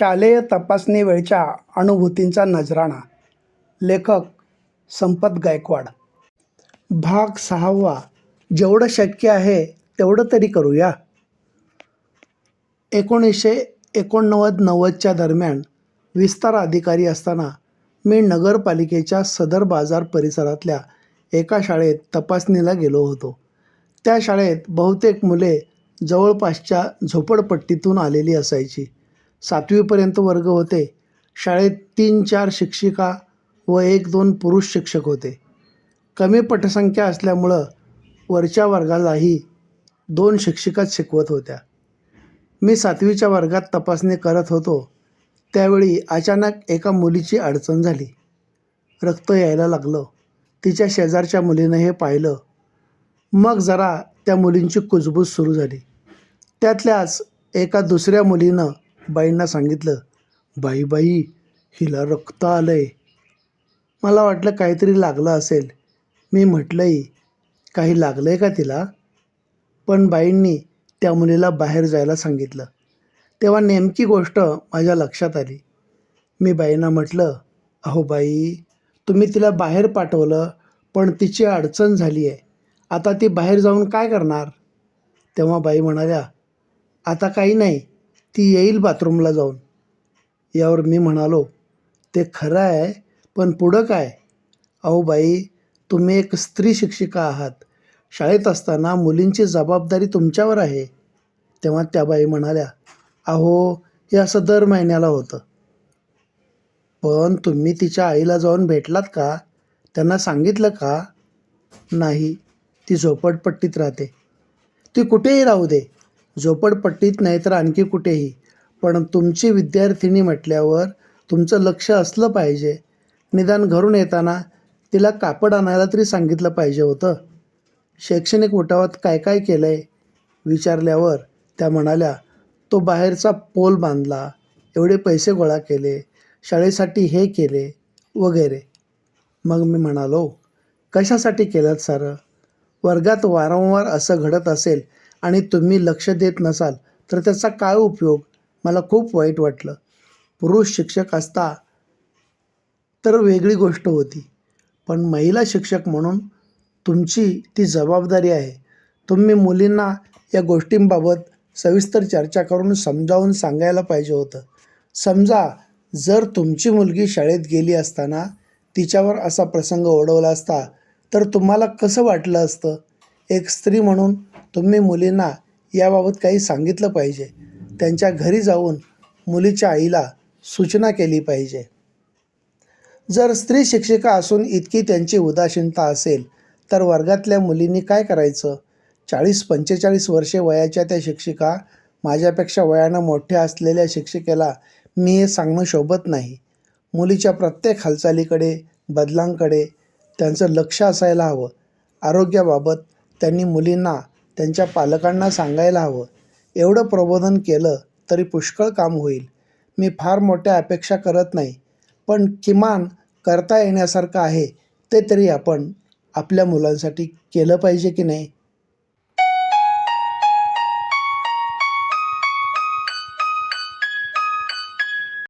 शालेय तपासणी वेळच्या अनुभूतींचा नजराणा. लेखक संपत गायकवाड. भाग सहावा. जेवढं शक्य आहे तेवढं तरी करूया. एकोणीसशे एकोणनव्वद नव्वदच्या दरम्यान विस्तार अधिकारी असताना मी नगरपालिकेच्या सदर बाजार परिसरातल्या एका शाळेत तपासणीला गेलो होतो. त्या शाळेत बहुतेक मुले जवळपासच्या झोपडपट्टीतून आलेली असायची. सातवीपर्यंत वर्ग होते. शाळेत तीन चार शिक्षिका व एक दोन पुरुष शिक्षक होते. कमी पटसंख्या असल्यामुळं वरच्या वर्गालाही दोन शिक्षिकाच शिकवत होत्या. मी सातवीच्या वर्गात तपासणी करत होतो. त्यावेळी अचानक एका मुलीची अडचण झाली. रक्त यायला लागलं. तिच्या शेजारच्या मुलीनं हे पाहिलं. मग जरा त्या मुलींची कुजबूज सुरू झाली. त्यातल्याच एका दुसऱ्या मुलीनं बाईंना सांगितलं बाई बाई हिला रक्त आलं आहे मला वाटलं काहीतरी लागलं असेल. मी म्हटलंही काही लागलं आहे का तिला? पण बाईंनी त्या मुलीला बाहेर जायला सांगितलं. तेव्हा नेमकी गोष्ट माझ्या लक्षात आली. मी बाईंना म्हटलं अहो बाई तुम्ही तिला बाहेर पाठवलं पण तिची अडचण झाली आहे. आता ती बाहेर जाऊन काय करणार? तेव्हा बाई म्हणाल्या आता काही नाही. ती येईल बाथरूमला जाऊन. यावर मी म्हणालो ते खरं आहे पण पुढं काय? अहो बाई तुम्ही एक स्त्री शिक्षिका आहात. शाळेत असताना मुलींची जबाबदारी तुमच्यावर आहे. तेव्हा त्या बाई म्हणाल्या अहो हे असं दर महिन्याला होतं. पण तुम्ही तिच्या आईला जाऊन भेटलात का? त्यांना सांगितलं का? नाही ती झोपडपट्टीत राहते. ती कुठेही राहू दे. झोपडपट्टीत नाही तर आणखी कुठेही. पण तुमची विद्यार्थिनी म्हटल्यावर तुमचं लक्ष असलं पाहिजे. निदान घरून येताना तिला कापड आणायला तरी सांगितलं पाहिजे होतं. शैक्षणिक उठावात काय काय केलं आहे विचारल्यावर त्या म्हणाल्या तो बाहेरचा पोल बांधला. एवढे पैसे गोळा केले. शाळेसाठी हे केले. वगैरे. मग मी म्हणालो कशासाठी केलं सारं? वर्गात वारंवार असं घडत असेल आणि तुम्ही लक्ष देत नसाल तर त्याचा काय उपयोग? मला खूप वाईट वाटलं. पुरुष शिक्षक असता तर वेगळी गोष्ट होती. पण महिला शिक्षक म्हणून तुमची ती जबाबदारी आहे. तुम्ही मुलींना या गोष्टींबाबत सविस्तर चर्चा करून समजावून सांगायला पाहिजे होतं. समजा जर तुमची मुलगी शाळेत गेली असताना तिच्यावर असा प्रसंग ओढवला असता तर तुम्हाला कसं वाटलं असतं? एक स्त्री म्हणून तुम्ही मुलींना याबाबत काही सांगितलं पाहिजे. त्यांच्या घरी जाऊन मुलीच्या आईला सूचना केली पाहिजे. जर स्त्री शिक्षिका असून इतकी त्यांची उदासीनता असेल तर वर्गातल्या मुलींनी काय करायचं? चाळीस पंचेचाळीस वर्षे वयाच्या त्या शिक्षिका माझ्यापेक्षा वयानं मोठ्या असलेल्या शिक्षिकेला मी हे सांगणं शोभत नाही. मुलीच्या प्रत्येक हालचालीकडे बदलांकडे त्यांचं लक्ष असायला हवं. आरोग्याबाबत त्यांनी मुलींना त्यांच्या पालकांना सांगायला हवं. एवढं प्रबोधन केलं तरी पुष्कळ काम होईल. मी फार मोठ्या अपेक्षा करत नाही पण किमान करता येण्यासारखं आहे ते तरी आपण आपल्या मुलांसाठी केलं पाहिजे की नाही?